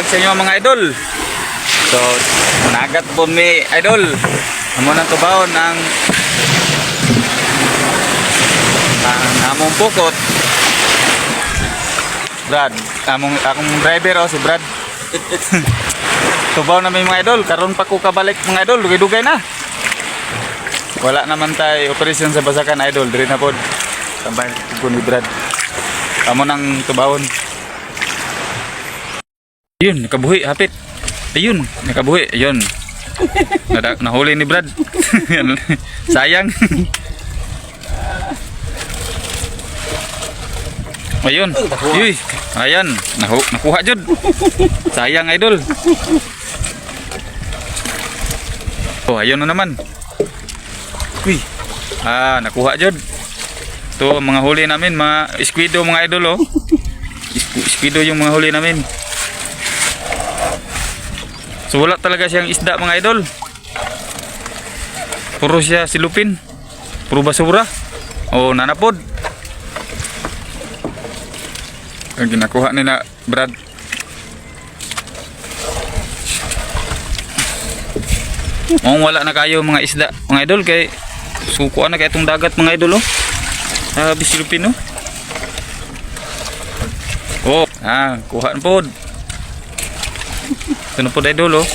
vlog sa inyo mga idol. So, nagat po mi idol. Amo nang tubaon ng ang among pukot. Brad, among akong driver oh, si Brad. tubaw na may mga idol, karon pa ko kabalik mga idol, dugay-dugay na. Wala naman tayo operation sa basakan idol, diri na pod. Tambay ko ni Brad. Amo nang tubawon. Yun, nakabuhi, hapit. Ayun, nakabuhi. Ayun. Nada, nahuli ni Brad. Sayang. Ayun. Uy, ayan. Nahu nakuha jud. Sayang idol. Oh, ayun na naman. Uy. Ah, nakuha jud. To mga huli namin, mga squido mga idol oh. Squido yung mga huli namin. So wala talaga siyang isda mga idol. Puro siya silupin. Puro basura. O nanapod. Ang ginakuha ni na Brad. Mong wala na kayo mga isda mga idol kay sukuan na kay itong dagat mga idol oh. Ah, bisilupin oh. Oh, ah, kuha na pod. Ito na pod idol oh.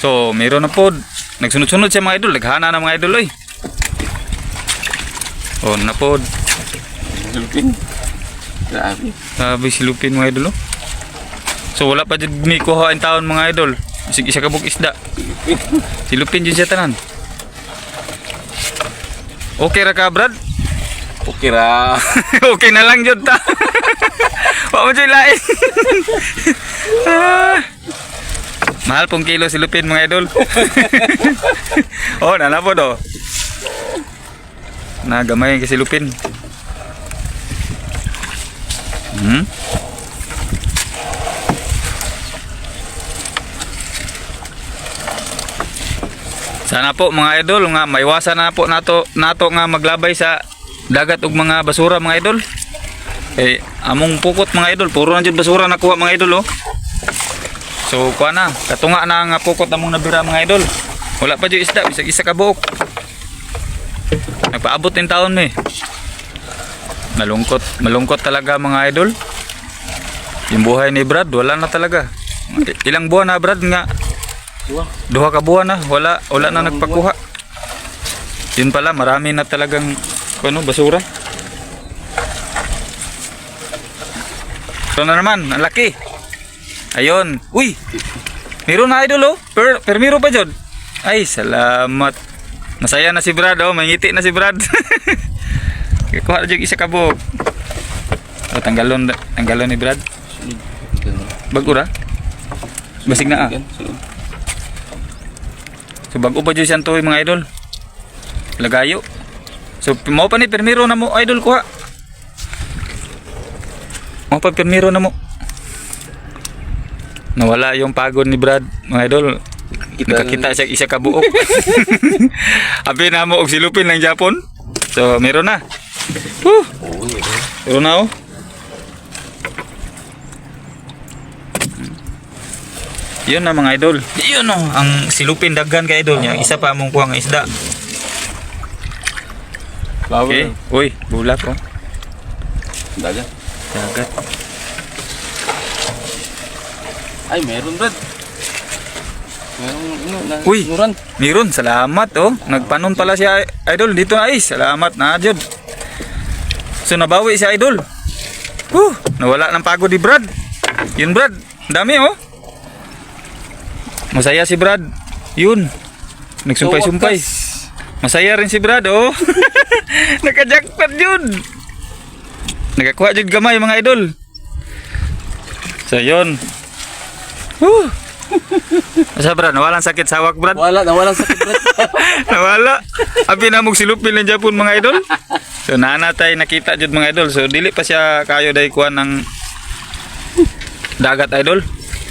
So, meron na pod. Nagsunod-sunod siya mga idol. Naghana na mga idol oy. Oh, na pod. Lupin. Grabe. Sabi silupin mga idol oh. So, wala pa dyan may kuha ang taon mga idol. Sige, isa kabuk isda. Silupin dyan siya tanan. Okay ra ka, Brad? Okay ra. okay na lang jud ta. Wa mo dyan lain. Ah. Mahal pong kilo silupin mga idol. oh, nana po do. Nagamay kasi silupin. Hmm? Sana po mga idol nga maiwasan na po nato nato nga maglabay sa dagat ug mga basura mga idol. Eh among pukot mga idol, puro na jud basura nakuha mga idol oh. So kuha na, katunga na nga pukot among nabira mga idol. Wala pa jud isda, bisag isa ka buok. Nagpaabot din taon mi. Malungkot, malungkot talaga mga idol. Yung buhay ni Brad, wala na talaga. Ilang buwan na Brad nga. Duha ka buwan na, wala wala na nagpakuha. Yun pala, marami na talagang ano, basura. Ito na naman, ang laki. Ayun. Uy! Meron na idol oh. Per, permiro pa dyan. Ay, salamat. Masaya na si Brad oh. May ngiti na si Brad. Kuha na dyan isa kabog. O, tanggalon, tanggalon ni Brad. Bagura? Basig na ah. So bago pa dyan siyang tuwi mga idol. Lagayo. So mo pa ni permiro na mo idol kuha. Mo pa permiro na mo. Nawala yung pagod ni Brad mga idol. Nakakita siya isa ka buok. Abi na mo og silupin ng Japon. So meron na. Woo! Meron na oh. Yun na mga idol. Yun oh, ang silupin daghan ka idol niya. Isa pa among kuha nga isda. Okay. Uy, bulak oh. Dagat. Dagat. Ay, meron Brad. Meron ano na Uy. nuran. Meron, salamat oh. Nagpanon pala siya idol dito na ay. Salamat na jud. So nabawi si idol. Huh, nawala ng pagod ni Brad. Yun Brad, dami oh. Masaya si Brad. Yun. Nagsumpay-sumpay. Masaya rin si Brad oh. Nakajackpot yun. Nakakuha jud gamay mga idol. So yun. Woo! Asa Brad, nawalan sakit sa hawak Brad. Wala, nawalan sakit Brad. Nawala. Abi na mong silupin ng Japon mga idol. So nana tay nakita jud mga idol. So dili pa siya kayo dai kuan ng dagat idol.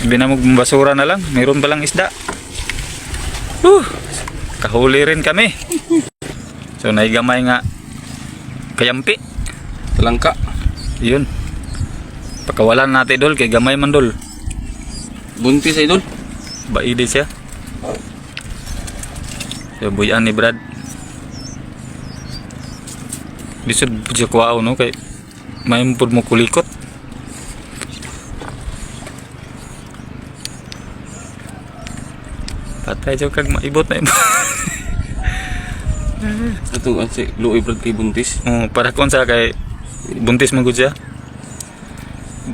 Abi na mong basura na lang. Mayroon pa lang isda. Huh. Kahuli rin kami. So naigamay nga kayampi. Talangka. Yun. Pakawalan natin idol kay gamay man dol. Buntis idol. Baidi siya. So buyan ni Brad. Bisod siya kuwao no kay may pud mo kulikot. Patay siya kag maibot na imo. Ito ang si Louie Brad kay buntis. oh, para kon sa kay buntis man gud siya.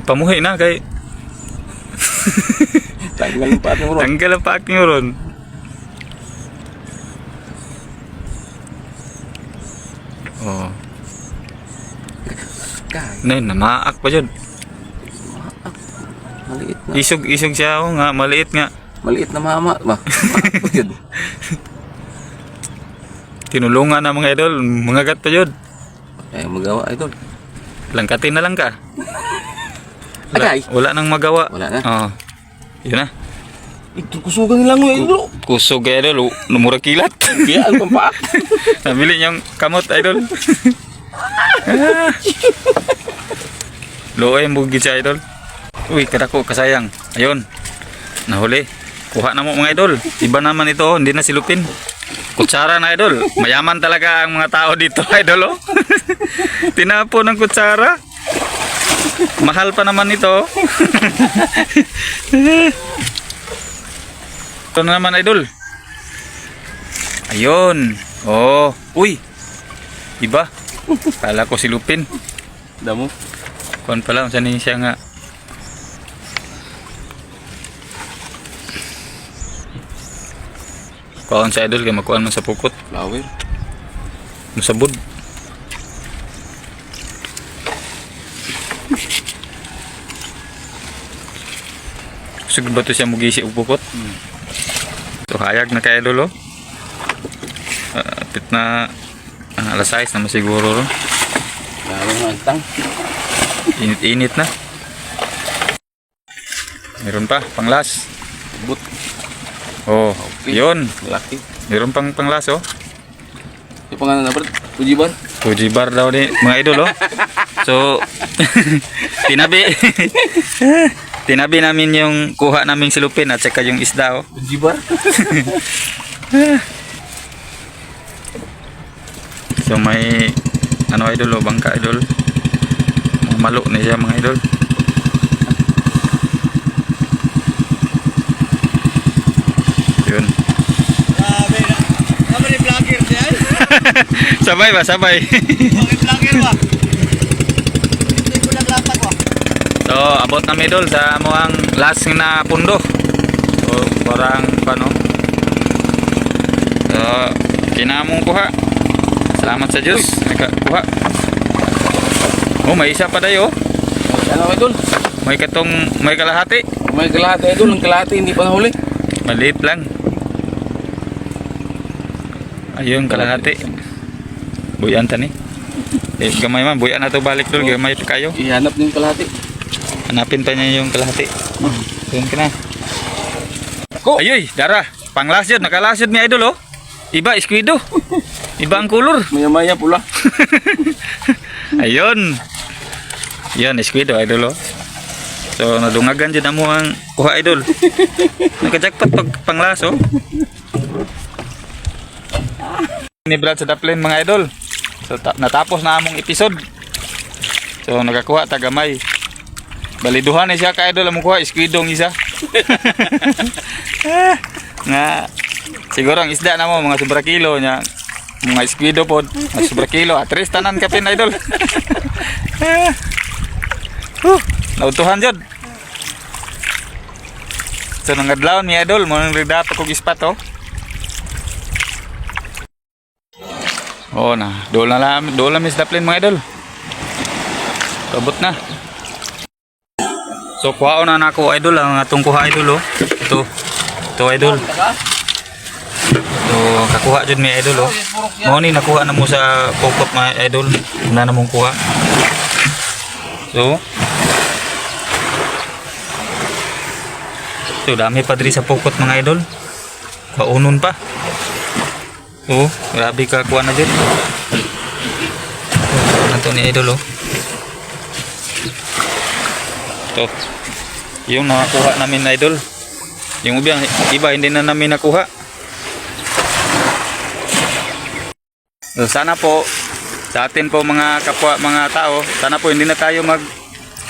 Pamuhi na kay Tanggal ang paat mo ron. tanggal ang paak ron. Oh, nay namaak pa jud. maliit na. Isog isog siya oh, nga maliit nga. Maliit na mama ba? Yun. Tinulungan na mga idol, mga gat pa jud. Kaya magawa idol. Langkatin na lang ka. Wala, wala nang magawa. Wala na. Oo. Yun na. Ito kusugan lang mo idol. Kusog idol, oh, numura kilat. Kaya ang pampaak. Nabili niyang kamot idol. Looy ang bugid sa idol. Uy, kadako kasayang. Ayun. Nahuli. Kuha na mo mga idol. Iba naman ito, oh, hindi na silupin. Kutsara na idol. Mayaman talaga ang mga tao dito idol oh. Tinapo ng kutsara. Mahal pa naman ito. ito na naman idol. Ayun. Oh. Uy. Iba. Kala ko si Lupin. Damo. Kuan pala, unsa ni siya nga. Kuan sa idol kay makuan man sa pukot. Flower. Musabod. Sugod ba to siya mugisi og pukot? So hayag na kay idol oh. Pit na ah, alas 6 na masiguro ro. Ang tang. Init-init na. Meron pa, panglas. But. Oh, yun. Malaki. Meron pang panglas oh. Yung pangalan na Brad. Pujiban. Fuji bar daw ni mga idol oh. So, tinabi. tinabi namin yung kuha naming silupin at saka yung isda oh. Pujibar. So may ano idol oh, bangka idol. Malo na siya mga idol. Yun. Grabe na. Ano ni vlogger diyan? Sabay ba, sabay. So, abot na idol sa amuang last na pundo. So, parang paano? So, kinamong kuha. Salamat sa Diyos. Nakakuha. Oh, may isa pa dayo. Ano idol? May katong, may kalahati. May kalahati idol. Ang kalahati hindi pa nahuli. Maliit lang. Ayun, kalahati. Buyan ta ni. Eh, gamay man. Buyan na to balik doon. Gamay pa kayo. Ihanap niyo yung kalahati. Hanapin pa niya yung kalahati. Doon ka na. Ko. Ayoy, dara. Panglas yun. Nakalas yun ni Idol, oh. Iba, iskwido. Iba ang kulor. Maya-maya pula. Ayun. Yan, iskwido, Idol, oh. So, nadungagan dyan mo ang kuha, Idol. Nakajakpat pag panglas, oh. Ni Brad sa Daplin, mga Idol. So, ta- natapos na among episode. So, nakakuha tagamay. Baliduhan ni siya ka Idol. Among kuha, iskwidong isa. nga siguro ang isda na mo mga sobra kilo nya mga iskwido pod mga sobra kilo at least tanan kapin idol huh, nautuhan jud so nang adlaw ni idol mo nang dapat kog ispat oh oh na dol na lang dol na mis daplin mga idol kabot na So kuha na nako idol ang atong kuha idol oh. Ito. Ito idol. So kakuha jud mi idol oh. Mao ni nakuha na mo sa pokot mga idol. Na na mong kuha. So So dami pa diri sa pokot mga idol. Kaunon pa. Oh, grabe ka kuha na jud. So, nato ni idol oh. Ito. Yung nakakuha namin na idol. Yung iba, iba hindi na namin nakuha. Sana po sa atin po mga kapwa mga tao, sana po hindi na tayo mag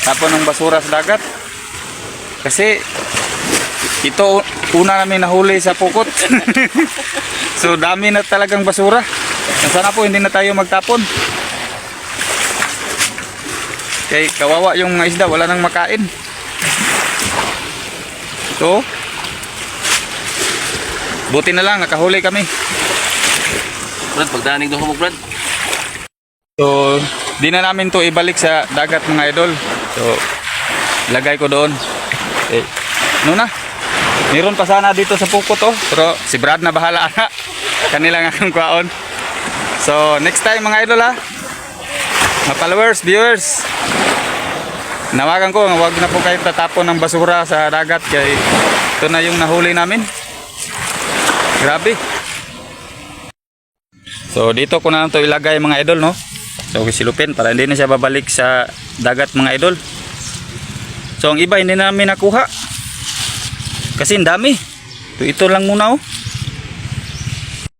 tapon ng basura sa dagat. Kasi ito una namin nahuli sa pukot. so dami na talagang basura. Sana po hindi na tayo magtapon. Kay kawawa yung mga isda, wala nang makain. Ito. Buti na lang, nakahuli kami. Brad, pagdanig doon mo, Brad. So, di na namin to ibalik sa dagat mga idol. So, lagay ko doon. Eh, ano na? Meron pa sana dito sa pukot oh. Pero si Brad na bahala na. Kanila nga akong kwaon. So, next time mga idol ha. Mga followers, viewers. Nawagan ko, huwag na po kayo tatapon ng basura sa dagat kay ito na yung nahuli namin. Grabe. So dito ko na lang to ilagay mga idol no. So silupin para hindi na siya babalik sa dagat mga idol. So ang iba hindi na namin nakuha. Kasi ang dami. So ito lang muna oh.